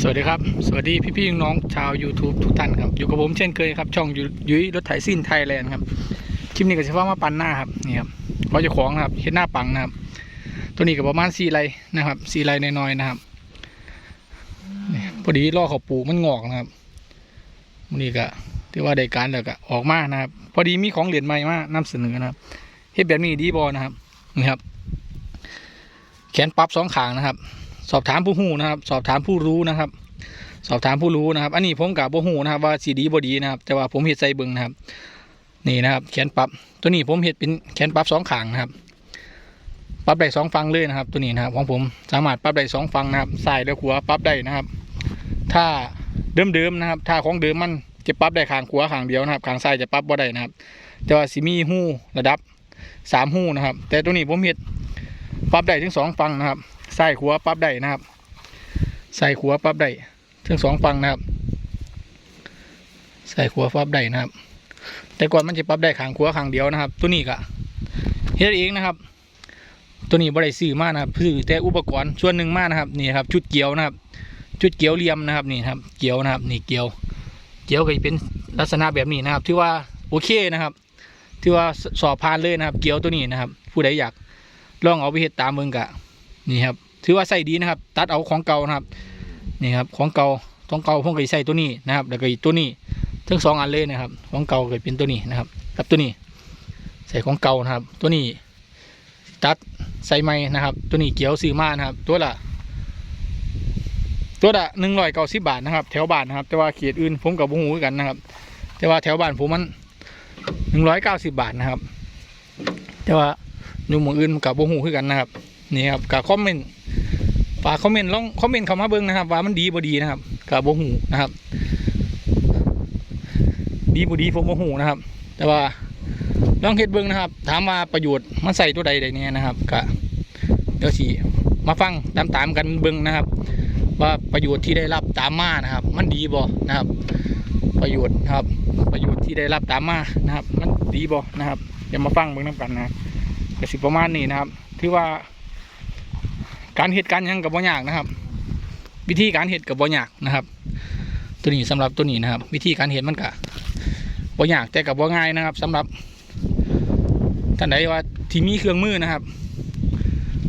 สวัสดีครับ สวัสดีพี่ๆน้องชาว YouTube ทุกท่านครับ อยู่กับผมเช่นเคยครับ ช่องยุย้ยรถไถซิ่นไทยแลนด์ครับ คลิปนี้ก็จะว่ามาปันหน้าครับ นี่ครับเขาจะของนะครับเห็นหน้าปังนะครับ ตัวนี้ก็ประมาณสี่ไรนะครับสี่ไรน้อยๆนะครับ พอดีล่อเขาปลูกมันงอกนะครับวันนี้ก็ที่ว่าได้การแล้วก็ออกมานะครับ พอดีมีของเหรียญใหม่มานำเสนอนะครับเฮ็ดแบบนี้ดีบอนะครับ นี่ครับ แขนปรับสองขางนะครับ สอบถามผู้หูนะครับ สอบถามผู้รู้นะครับ สอบถามผู้รู้นะครับ อันนี้ผมกับผู้หูนะครับ ว่าสีดีบดีนะครับ แต่ว่าผมเห็ดใส่เบิงนะครับ นี่นะครับ แขนปรับตัวนี้ผมเห็ดเป็นแขนปรับสองขางนะครับ ปรับได้สองฟังเลยนะครับ ตัวนี้นะครับ ของผมสามารถปรับได้สองฟังนะครับซ้ายและขวาปรับได้นะครับ ถ้าเดิมๆนะครับ ถ้าของเดิมมันจะปรับได้ขางขวาขางเดียวนะครับขางซ้ายจะปรับบ่ได้นะครับ แต่ว่าสิมีหูระดับสามหูนะครับ แต่ตัวนี้ผมเห็ดปรับได้ถึงสองฟังนะครับ ใส่ขัวปั๊บได้นะครับ ใส่ขัวปั๊บได้ทั้งสองฝั่งนะครับ ใส่ขัวปั๊บได้นะครับ แต่ก่อนมันจะปั๊บได้ขางขัวขางเดียวนะครับ ตัวนี้ก็เฮ็ดเองนะครับ ตัวนี้บริซื้อมากนะครับซื้อแต่อุปกรณ์ส่วนหนึ่งมากนะครับนี่ครับชุดเกี่ยวนะครับ ชุดเกี่ยวเลี่ยมนะครับนี่ครับเกี่ยวนะครับ นี่เกี่ยว เกี่ยวก็จะเป็นลักษณะแบบนี้นะครับ ที่ว่าโอเคนะครับ ที่ว่าสอบผ่านเลยนะครับ เกี่ยวตัวนี้นะครับ ผู้ใดอยากลองเอาไปเฮ็ดตามเมืองกะนี่ครับ ถือว่าใส่ดีนะครับ ตัดเอาของเก่านะครับนี่ครับของเก่าของเก่าผมก็ใส่ตัวนี้นะครับ แล้วก็อีกตัวนี้ทั้งสองอันเลยนะครับ ของเก่าก็เป็นตัวนี้นะครับกับตัวนี้ ใส่ของเก่านะครับ ตัวนี้ ตัดใส่ไม้นะครับ ตัวนี้เกี่ยวซื้อมานะครับ ตัวละตัวละหนึ่งร้อยเก้าสิบบาทนะครับ แถวบ้านนะครับ แต่ว่าเขตอื่นผมกับบุหูกันนะครับ แต่ว่าแถวบ้านผมมันหนึ่งร้อยเก้าสิบบาทนะครับ แต่ว่าอยู่หมู่อื่นกับบุหูคือกันนะครับนี่ครับกับคอมเมนต์ ฝากคอมเมนต์ลองคอมเมนต์เข้ามาเบิ้งนะครับ ว่ามันดีบ่ดีนะครับกับโบหูนะครับ ดีบ่ดีผมโบหูนะครับ แต่ว่าลองเฮ็ดเบิ้งนะครับ ถามว่าประโยชน์มันใส่ตัวใดใดเนี่ยนะครับก็เดี๋ยวสิมาฟังตามตามๆกันเบิ้งนะครับ ว่าประโยชน์ที่ได้รับตามมานะครับ มันดีบ่นะครับ ประโยชน์นะครับ ประโยชน์ที่ได้รับตามมานะครับ มันดีบ่นะครับเดี๋ยวมาฟังเบิ้งน้ำกันนะครับก็สิประมาณนี้นะครับ ที่ว่า การเห็ดการยังกับบ่ยากนะครับ วิธีการเห็ดกับบ่ยากนะครับ ตัวนี้สำหรับตัวนี้นะครับ วิธีการเห็ดมันก็บ่ยากแต่กับบ่ง่ายนะครับสำหรับท่านใดว่าที่มีเครื่องมือนะครับ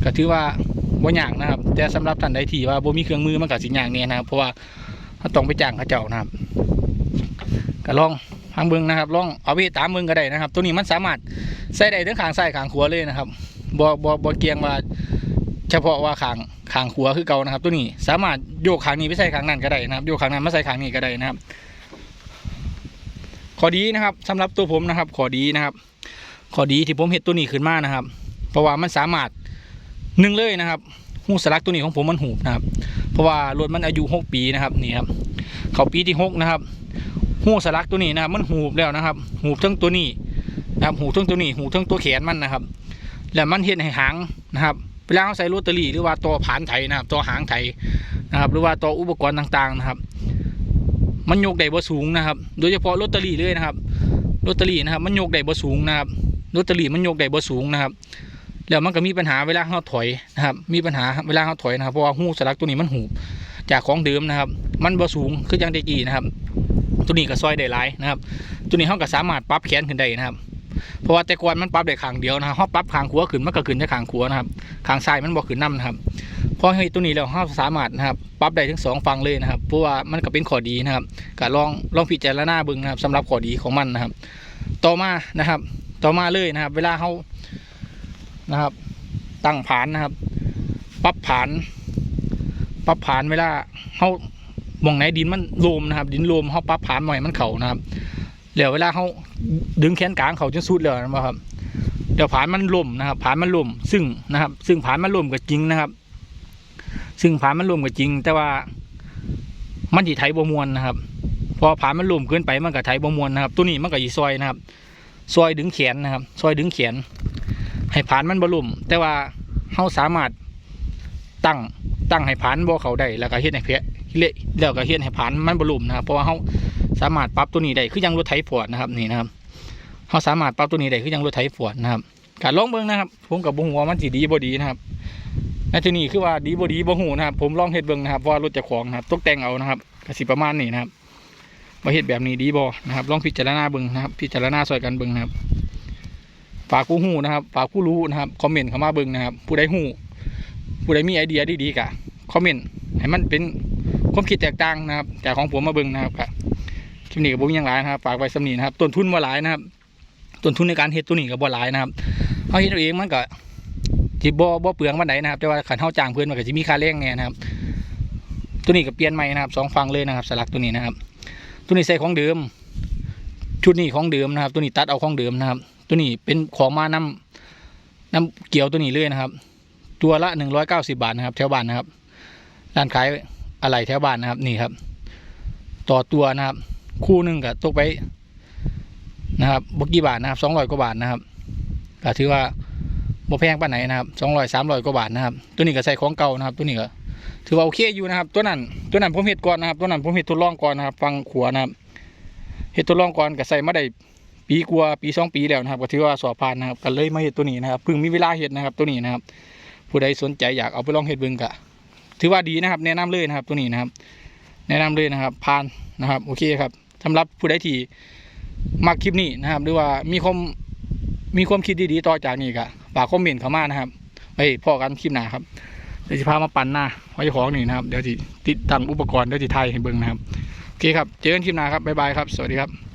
ก็ถือว่าบ่ยากนะครับ แต่สำหรับท่านใดที่ว่าบ่มีเครื่องมือมันก็สิยากเนี่ยนะครับ เพราะว่าเราต้องไปจ้างเขาเจ้านะครับก็ลองทางเบิ่งนะครับลองเอาไปตามเบิ่งก็ได้นะครับ ตัวนี้มันสามารถใส่ได้ทั้งขางซ้ายขางขวาเลยนะครับบ่บ่บ่เกียงว่า เฉพาะว่าขางขางขัวคือเก่านะครับ ตัวนี้สามารถโยกขางนี้ไปใส่ขางนั้นก็ได้นะครับ โยกขางนั้นมาใส่ขางนี้ก็ได้นะครับข้อดีนะครับสำหรับตัวผมนะครับข้อดีนะครับข้อดีที่ผมเห็นตัวนี้ขึ้นมานะครับ เพราะว่ามันสามารถหนึ่งเลยนะครับหูสลักตัวนี้ของผมมันหูบนะครับ เพราะว่ารถมันอายุหกปีนะครับนี่ครับเขาปีที่หกนะครับหูสลักตัวนี้นะครับ มันหูบแล้วนะครับ หูบทั้งตัวนี้นะครับ หูทั้งตัวนี้ หูทั้งตัวแขนมันนะครับ แล้วมันเห็นให้หางนะครับ เวลาเขาใส่โรตารี่หรือว่าตัวผานไถนะครับตัวหางไถนะครับหรือว่าตัวอุปกรณ์ต่างๆนะครับ มันยกได้บ่สูงนะครับ โดยเฉพาะโรตารี่เลยนะครับโรตารี่นะครับ มันยกได้บ่สูงนะครับโรตารี่มันยกได้บ่สูงนะครับแล้วมันก็มีปัญหาเวลาเขาถอยนะครับ มีปัญหาเวลาเขาถอยนะครับเพราะว่าหูสลักตัวนี้มันหูจากของเดิมนะครับ มันบ่สูงคือยังได้กี่นะครับ ตัวนี้ก็ซอยได้หลายนะครับ ตัวนี้เขาก็สามารถปรับแขนขึ้นได้นะครับ เพราะว่าแต่ก่อนมันปรับได้ขางเดียวนะครับเขาปรับขางขัวขึ้นมันก็ขึ้นแต่ขางขัวนะครับขางซ้ายมันบอกขึ้นน้ำนะครับพอให้ตัวนี้แล้วเราสามารถนะครับปรับได้ทั้งสองฝั่งเลยนะครับ เพราะว่ามันก็เป็นข้อดีนะครับก็ลองลองพิจารณาเบิ่งนะครับสำหรับข้อดีของมันนะครับ ต่อมานะครับ ต่อมาเลยนะครับ เวลาเขานะครับ ตั้งผานนะครับ ปรับผานปรับผานเวลาเขามองไหนดินมันโลมนะครับ ดินโลมเขาปรับผานหน่อยมันเข่านะครับ แล้วเวลาเขาดึงแขนกลางเขาจะสุดเลยนะครับเดี๋ยวผานมันล่มนะครับ ผานมันล่มซึ่งนะครับ ซึ่งผานมันล่มก็จริงนะครับ ซึ่งผานมันล่มก็จริง แต่ว่ามันจีไทยบมวลนะครับ พอผานมันล่มเกินไปมันก็ไทยบมวลนะครับ ตัวนี้มันก็ยีซอยนะครับ ซอยดึงแขนนะครับ ซอยดึงแขน ให้ผานมันบล่มแต่ว่าเขาสามารถตั้งตั้งให้ผานบ่เขาได้แล้วก็เฮ็ดให้เพะเละแล้วก็เฮ็ดให้ผานมันบล่มนะครับ เพราะว่าเขา สามารถปรับตัวนี้ได้คือยังรถไถฟอร์ดนะครับนี่นะครับเขาสามารถปรับตัวนี้ได้คือยังรถไถฟอร์ดนะครับการลองเบิ่งนะครับ ผมกับบุ้งว่ามันสีดีบ่ดีนะครับในที่นี่คือว่าดีบ่ดีบ่หูนะครับ ผมลองเฮ็ดเบิ่งนะครับว่ารถจะของนะครับตกแต่งเอานะครับก็สิประมาณนี้นะครับว่าเฮ็ดแบบนี้ดีบ่นะครับ ลองพิจารณาเบิ่งนะครับ พิจารณาซอยกันเบิ่งนะครับฝากผู้หูนะครับฝากผู้รู้นะครับคอมเมนต์เข้ามาเบิ่งนะครับ ผู้ใดหูผู้ใดมีไอเดียดีๆกะคอมเมนต์ให้มันเป็นความคิดแตกต่างนะครับจากของผมมาเบิ่งนะครับกะ ลิปนี้กับผมยังหลายนะครับฝากไว้สำนีนะครับต้นทุนบ่หลายนะครับต้นทุนในการเฮ็ดตัวนี้ก็บ่หลายนะครับเฮาเฮ็ดเอาเองมันก็สิบ่บ่เปลืองปานใดนนะครับ แต่ว่าคันเฮาจ้างเพิ่อนมันก็สิมีค่าแรงแหน่นะครับ ตัวนี้ก็เปลี่ยนใหม่นะครับสองฝั่งเลยนะครับ สลักตัวนี้นะครับ ตัวนี้ใส่ของเดิม ชุดนี้ของเดิมนะครับ ตัวนี้ตัดเอาของเดิมนะครับ ตัวนี้เป็นของมานำนำเกี่ยวตัวนี้เลยนะครับ ตัวละหนึ่งร้อยเก้าสิบาทนะครับ แถวบ้านนะครับร้านขายอะไรแถวบ้านนะครับนี่ครับ ต่อตัวนะครับ คู่หนึ่งก็ตกไปนะครับบกี่บาทนะครับสองร้อยกว่าบาทนะครับก็ถือว่าบ่แพงป้าไหนนะครับสองร้อยสามร้อยกว่าบาทนะครับ ตัวนี้ก็ใส่ของเก่านะครับ ตัวนี้ก็ถือว่าโอเคอยู่นะครับ ตัวนั้นตัวนั้นผมเห็ดก่อนนะครับ ตัวนั้นผมเห็ดทดลองก่อนนะครับ ฟังขัวนะครับเห็ดทดลองก่อนก็ใส่มาได้ปีกว่าปีสองปีแล้วนะครับ ก็ถือว่าสอบผ่านนะครับก็เลยมาเห็ดตัวนี้นะครับเพิ่งมีเวลาเห็ดนะครับ ตัวนี้นะครับ ผู้ใดสนใจอยากเอาไปลองเห็ดเบิ่งก็ถือว่าดีนะครับ แนะนำเลยนะครับ ตัวนี้นะครับ แนะนำเลยนะครับผ่านนะครับ โอเคครับ สำหรับผู้ใดที่มักคลิปนี้นะครับ หรือว่ามีความมีความคิดดีๆต่อจากนี้ก็ฝากคอมเมนต์เข้ามานะครับไปพอกันคลิปหน้าครับเดี๋ยวจะพามาปั่นหน้าไว้ของนี่นะครับ เดี๋ยวจะติดตั้งอุปกรณ์เดี๋ยวจะไทยให้เบิ่งนะครับโอเคครับ เจอกันคลิปหน้าครับบ๊ายบายครับ สวัสดีครับ